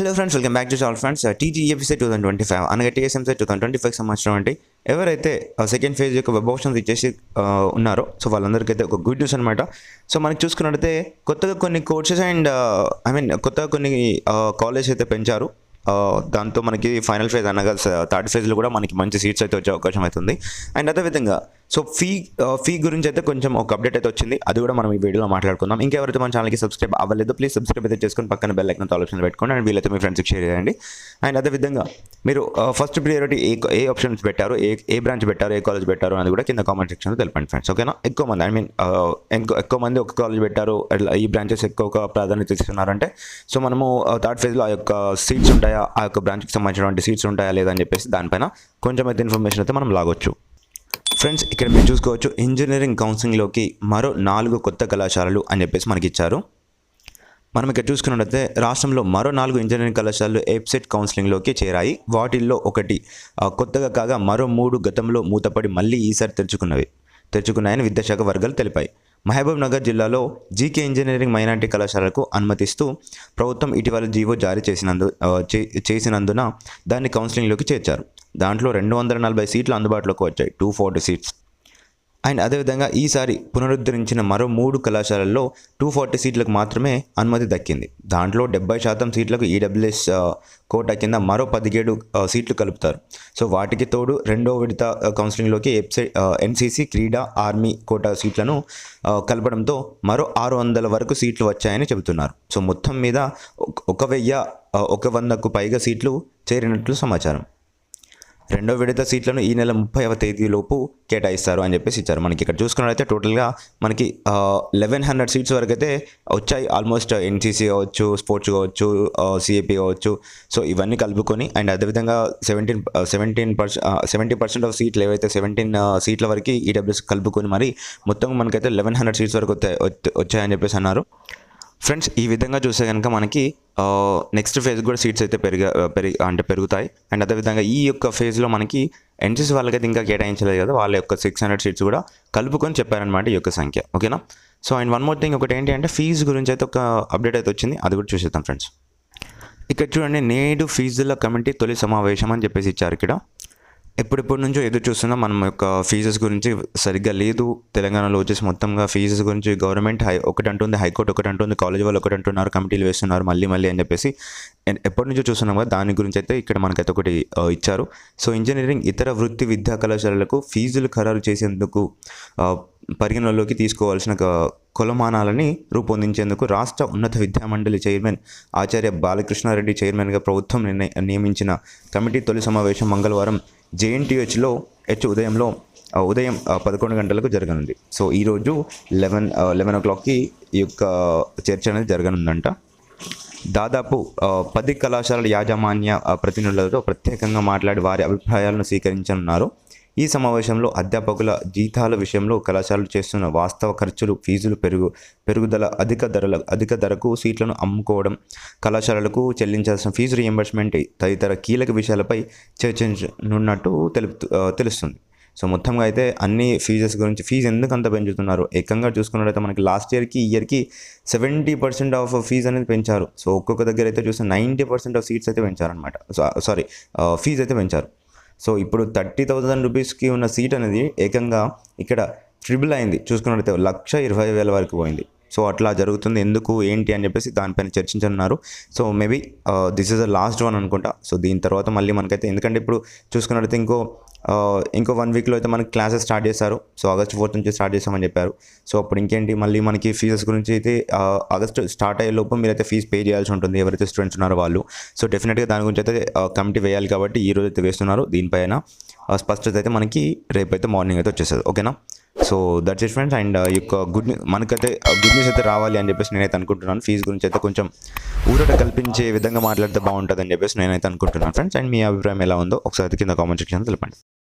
Hello friends welcome back to all friends. TGFC two thousand twenty five. అనగా TSMC two thousand twenty five సంవత్సరం అంటే ఎవరైతే second phase యొక్క web options ఇచ్చేసి ఉన్నారో సో వాళ్ళందరికీ అయితే ఒక గుడ్ న్యూస్ అనమాట సో మనకి చూసుకున్నట్టయితే కొత్తగా కొన్ని కోర్సెస్ అండ్ ఐ మీన్ కొత్తగా కొన్ని కాలేజ్ అయితే పెంచారు. దాంతో మనకి ఫైనల్ ఫేజ్ అనగా థర్డ్ ఫేజ్లో కూడా మనకి మంచి సీట్స్ అయితే వచ్చే అవకాశం అవుతుంది అండ్ అదేవిధంగా సో ఫీ ఫీ uh, గురించి అయితే కొంచెం ఒక అప్డేట్ అయితే వచ్చింది. అది కూడా మనం ఈ వీడియోలో మాట్లాడుకుందాం. ఇంకెవరైతే మన ఛానల్కి సబ్స్క్రైబ్ అవ్వలేదు ప్లీజ్ సబ్స్క్రైబ్ అయితే చేసుకొని పక్కన బెల్ ఐకన్ ఆప్షన్ పెట్టుకోండి అండ్ వీలైతే మీ ఫ్రెండ్స్కి షేర్ చేయండి. అండ్ అదేవిధంగా మీరు uh, ఫస్ట్ ప్రియారిటీ ఏ ఏ ఆప్షన్స్ పెట్టారు ఏ ఏ బ్రాంచ్ పెట్టారు ఏ కాలేజ్ పెట్టారు అనేది కూడా కింద కామెంట్ సెక్షన్లో తెలపండి ఫ్రెండ్స్ ఓకేనా ఎక్కువ మంది ఐ మీన్ uh, ఎక్కువ ఎక్కువ మంది ఒక కాలేజ్ పెట్టారు అట్లా ఈ బ్రాంచెస్ ఎక్కువ ప్రాధాన్యత ఇస్తున్నారంటే సో మనము థర్డ్ ఫేజ్లో ఆ యొక్క సీట్స్ ఉంటాయా ఆ యొక్క బ్రాంచ్కి సంబంధించినటువంటి సీట్స్ ఉంటాయా లేదని చెప్పేసి దానిపైన కొంచెం అయితే ఇన్ఫర్మేషన్ అయితే మనం లాగొచ్చు. ఫ్రెండ్స్ ఇక్కడ మీరు చూసుకోవచ్చు ఇంజనీరింగ్ కౌన్సిలింగ్లోకి మరో నాలుగు కొత్త కళాశాలలు అని చెప్పేసి మనకి ఇచ్చారు మనం ఇక్కడ చూసుకున్నట్లయితే రాష్ట్రంలో మరో నాలుగు ఇంజనీరింగ్ కళాశాలలు ఎప్సెట్ కౌన్సిలింగ్లోకి చేరాయి. వాటిల్లో ఒకటి కొత్తగా కాగా మరో మూడు గతంలో మూతపడి మళ్ళీ ఈసారి తెరుచుకున్నవి. తెరుచుకున్నాయని విద్యాశాఖ వర్గాలు తెలిపాయి. మహబూబ్ నగర్ జిల్లాలో జీకే ఇంజనీరింగ్ మైనార్టీ కళాశాలకు అనుమతిస్తూ ప్రభుత్వం ఇటీవల జీవో జారీ చేసినందు చే- చేసినందున దాన్ని కౌన్సిలింగ్లోకి చేర్చారు. దాంట్లో రెండు వందల నలభై సీట్లు అందుబాటులోకి వచ్చాయి. టూ ఫార్టీ సీట్స్ అండ్ అదేవిధంగా ఈసారి పునరుద్ధరించిన మరో మూడు కళాశాలల్లో టూ ఫార్టీ సీట్లకు మాత్రమే అనుమతి దక్కింది. దాంట్లో డెబ్బై శాతం సీట్లకు ఈడబ్ల్యూఎస్ uh, కోటా కింద మరో పదిహేడు uh, సీట్లు కలుపుతారు. సో వాటికి తోడు రెండో విడత కౌన్సిలింగ్లోకి వెబ్సైట్ ఎన్సీసీ క్రీడా ఆర్మీ కోటా సీట్లను uh, కలపడంతో మరో ఆరు వందల వరకు సీట్లు వచ్చాయని చెబుతున్నారు. సో మొత్తం మీద ఒక- ఒక వెయ్యి ఒక వందకు పైగా సీట్లు చేరినట్లు సమాచారం. రెండో విడత సీట్లను ఈ నెల ముప్పైవ తేదీలోపు కేటాయిస్తారు అని చెప్పేసి ఇచ్చారు. మనకి ఇక్కడ చూసుకున్నట్లయితే టోటల్గా మనకి లెవెన్ హండ్రెడ్ సీట్స్ వరకు అయితే వచ్చాయి. ఆల్మోస్ట్ ఎన్సీసీ కావచ్చు స్పోర్ట్స్ కావచ్చు సిఏపి కావచ్చు. సో ఇవన్నీ కలుపుకొని అండ్ అదేవిధంగా seventeen seventeen percent seventy percent of సీట్లు ఏవైతే సెవెంటీన్ సీట్ల వరకు ఈడబ్ల్యూఎస్ కలుపుకొని మరి మొత్తం మనకైతే లెవెన్ హండ్రెడ్ సీట్స్ వరకు వచ్చాయని చెప్పేసి అన్నారు. ఫ్రెండ్స్ ఈ విధంగా చూస్తే కనుక మనకి నెక్స్ట్ ఫేజ్ కూడా సీట్స్ అయితే పెరిగా పెరిగి అంటే పెరుగుతాయి. అండ్ అదేవిధంగా ఈ యొక్క ఫేజ్లో మనకి ఎన్సీసీ వాళ్ళకైతే ఇంకా కేటాయించలేదు కదా వాళ్ళ యొక్క సిక్స్ హండ్రెడ్ సీట్స్ కూడా కలుపుకొని చెప్పారనమాట ఈ యొక్క సంఖ్య. ఓకేనా so and one more thing ఒకటి ఏంటి అంటే ఫీజు గురించి అయితే ఒక అప్డేట్ అయితే వచ్చింది. అది కూడా చూసేద్దాం ఫ్రెండ్స్ ఇక్కడ చూడండి నేడు ఫీజుల కమిటీ తొలి సమావేశం అని చెప్పేసి ఇచ్చారు ఇక్కడ. ఎప్పుడెప్పటి నుంచో ఎదురు చూస్తున్నా మనం యొక్క ఫీజెస్ గురించి సరిగ్గా లేదు. తెలంగాణలో వచ్చేసి మొత్తంగా ఫీజెస్ గురించి గవర్నమెంట్ హై ఒకటి అంటుంది హైకోర్టు ఒకటి అంటుంది కాలేజ్ వాళ్ళు ఒకటి అంటున్నారు కమిటీలు వేస్తున్నారు మళ్ళీ మళ్ళీ అని చెప్పేసి ఎప్పటి నుంచో చూస్తున్నాం కదా దాని గురించి అయితే ఇక్కడ మనకైతే ఒకటి ఇచ్చారు. సో ఇంజనీరింగ్ ఇతర వృత్తి విద్యా కళాశాలలకు ఫీజులు ఖరారు చేసేందుకు పరిగణనలోకి తీసుకోవాల్సిన కొలమానాలని రూపొందించేందుకు రాష్ట్ర ఉన్నత విద్యామండలి చైర్మన్ ఆచార్య బాలకృష్ణారెడ్డి చైర్మన్గా ప్రభుత్వం నిర్ణయ నియమించిన కమిటీ తొలి సమావేశం మంగళవారం జేఎన్టీహెచ్లో హెచ్ ఉదయంలో ఉదయం పదకొండు గంటలకు జరగనుంది. సో ఈరోజు లెవెన్ లెవెన్ ఓ క్లాక్కి ఈ యొక్క చర్చ అనేది జరగనుందంట. దాదాపు పది కళాశాలల యాజమాన్య ప్రతినిధులతో ప్రత్యేకంగా మాట్లాడి వారి అభిప్రాయాలను స్వీకరించనున్నారు. ఈ సమావేశంలో అధ్యాపకుల జీతాల విషయంలో కళాశాలలు చేస్తున్న వాస్తవ ఖర్చులు ఫీజులు పెరుగు పెరుగుదల అధిక ధరల అధిక ధరకు సీట్లను అమ్ముకోవడం కళాశాలలకు చెల్లించాల్సిన ఫీజు రియంబర్స్మెంట్ తదితర కీలక విషయాలపై చర్చించనున్నట్టు తెలుపు తెలుస్తుంది. సో మొత్తంగా అయితే అన్ని ఫీజెస్ గురించి ఫీజు ఎందుకు అంత పెంచుతున్నారు? ఏకంగా చూసుకున్నట్లయితే మనకి లాస్ట్ ఇయర్కి ఈ ఇయర్కి సెవెంటీ పర్సెంట్ ఆఫ్ ఫీజు అనేది పెంచారు. సో ఒక్కొక్క దగ్గర అయితే చూస్తే నైంటీ పర్సెంట్ ఆఫ్ సీట్స్ అయితే పెంచారనమాట సారీ ఫీజు అయితే పెంచారు. సో ఇప్పుడు థర్టీ థౌజండ్ రూపీస్కి ఉన్న సీట్ అనేది ఏకంగా ఇక్కడ ట్రిబుల్ అయింది. చూసుకున్నట్లయితే లక్ష ఇరవై వేల వరకు పోయింది. సో అట్లా జరుగుతుంది. ఎందుకు ఏంటి అని చెప్పేసి దానిపైన చర్చించనున్నారు. So maybe this is the last one అనుకుంటా. సో దీని తర్వాత మళ్ళీ మనకైతే ఎందుకంటే ఇప్పుడు చూసుకున్నట్లయితే ఇంకో ఇంకో వన్ వీక్లో అయితే మనకి క్లాసెస్ స్టార్ట్ చేస్తారు సో ఆగస్ట్ ఫోర్త్ నుంచి స్టార్ట్ చేస్తామని చెప్పారు. సో అప్పుడు ఇంకేంటి మళ్ళీ మనకి ఫీజెస్ గురించి అయితే ఆగస్ట్ స్టార్ట్ అయ్యే లోపు మీరైతే ఫీజు పే చేయాల్సి ఉంటుంది. ఎవరైతే స్టూడెంట్స్ ఉన్నారో వాళ్ళు. సో డెఫినెట్గా దాని గురించి అయితే కమిటీ వేయాలి కాబట్టి ఈ రోజు అయితే వేస్తున్నారు దీనిపైన. స్పష్టత అయితే మనకి రేపు అయితే మార్నింగ్ అయితే వచ్చేస్తుంది. ఓకేనా so that's it friends and ఈ యొక్క గుడ్ మనకైతే uh, గుడ్ న్యూస్ అయితే రావాలి అని చెప్పేసి నేనైతే అనుకుంటున్నాను. ఫీజు గురించి అయితే కొంచెం ఊరట కల్పించే విధంగా మాట్లాడితే బాగుంటుంది అని చెప్పేసి నేనైతే అనుకుంటున్నాను ఫ్రెండ్స్. అండ్ మీ అభిప్రాయం ఎలా ఉందో ఒకసారి కింద కామెంట్ సెక్షన్ తెలపండి.